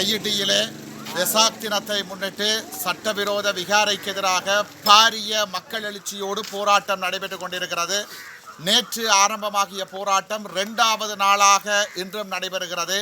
தையிட்டியிலே வெசாக் தினத்தை முன்னிட்டு சட்டவிரோத விகாரைக்கு எதிராக பாரிய மக்கள் எழுச்சியோடு போராட்டம் நடைபெற்றுக் கொண்டிருக்கிறது. நேற்று ஆரம்பமாகிய போராட்டம் இரண்டாவது நாளாக இன்றும் நடைபெறுகிறது.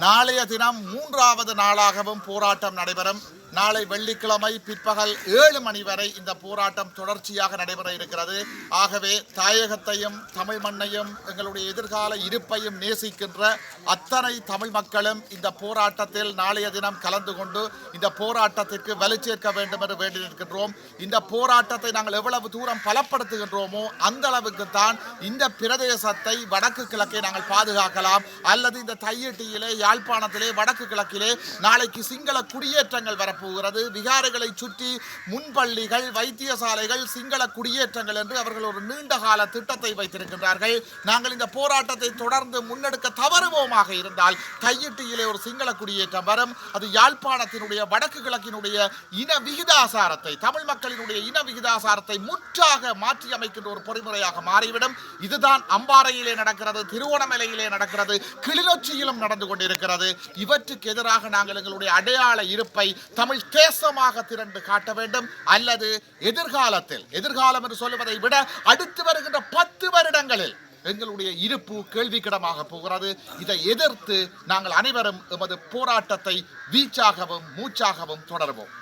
நாளைய தினம் மூன்றாவது நாளாகவும் போராட்டம் நடைபெறும். நாளை வெள்ளிக்கிழமை பிற்பகல் ஏழு மணி வரை இந்த போராட்டம் தொடர்ச்சியாக நடைபெற இருக்கிறது. ஆகவே தாயகத்தையும் தமிழ் மண்ணையும் எங்களுடைய எதிர்கால இருப்பையும் நேசிக்கின்ற அத்தனை தமிழ் மக்களும் இந்த போராட்டத்தில் நாளைய தினம் கலந்து கொண்டு இந்த போராட்டத்திற்கு வலுச்சேர்க்க வேண்டும் என்று வேண்டி நிற்கின்றோம். இந்த போராட்டத்தை நாங்கள் எவ்வளவு தூரம் பலப்படுத்துகின்றோமோ அந்த அளவுக்கு தான் இந்த பிரதேசத்தை வடக்கு கிழக்கை நாங்கள் பாதுகாக்கலாம். அல்லது இந்த தையீட்டியிலே யாழ்ப்பாணத்திலே வடக்கு கிழக்கிலே நாளைக்கு சிங்கள குடியேற்றங்கள் வரப்போகிறது. விகாரைகளை சுற்றி முன்பள்ளிகள் வைத்தியசாலைகள் சிங்கள குடியேற்றங்கள் என்று அவர்கள் ஒரு நீண்ட கால திட்டத்தை வைத்திருக்கின்றார்கள். நாங்கள் இந்த போராட்டத்தை தொடர்ந்து முன்னெடுக்க தவறுவோமாக இருந்தால் கையிட்டியிலே ஒரு சிங்கள குடியேற்றம் வரும். அது யாழ்ப்பாணத்தினுடைய வடக்கு கிழக்கினுடைய இன விகிதாசாரத்தை தமிழ் மக்களினுடைய இன விகிதாசாரத்தை முற்றாக மாற்றி அமைக்கின்ற ஒரு பொறிமுறையாக மாறிவிடும். இதுதான் அம்பாறையிலே நடக்கிறது திருவோணமலையிலே நடக்கிறது கிளிநொச்சியிலும் நடந்து கொண்டிருக்கிறது. இவற்றுக்கு எதிராக நாங்கள் எங்களுடைய அடையாள இருப்பை தமிழ் தேசமாக திரண்டு காட்ட வேண்டும். அல்லது எதிர்காலத்தில் எதிர்காலம் என்று சொல்லுவதை விட அடுத்து வருகின்ற பத்து வருடங்களில் எங்களுடைய இருப்பு கேள்விக்கிடமாக போகிறது. இதை எதிர்த்து நாங்கள் அனைவரும் எமது போராட்டத்தை வீச்சாகவும் மூச்சாகவும் தொடர்வோம்.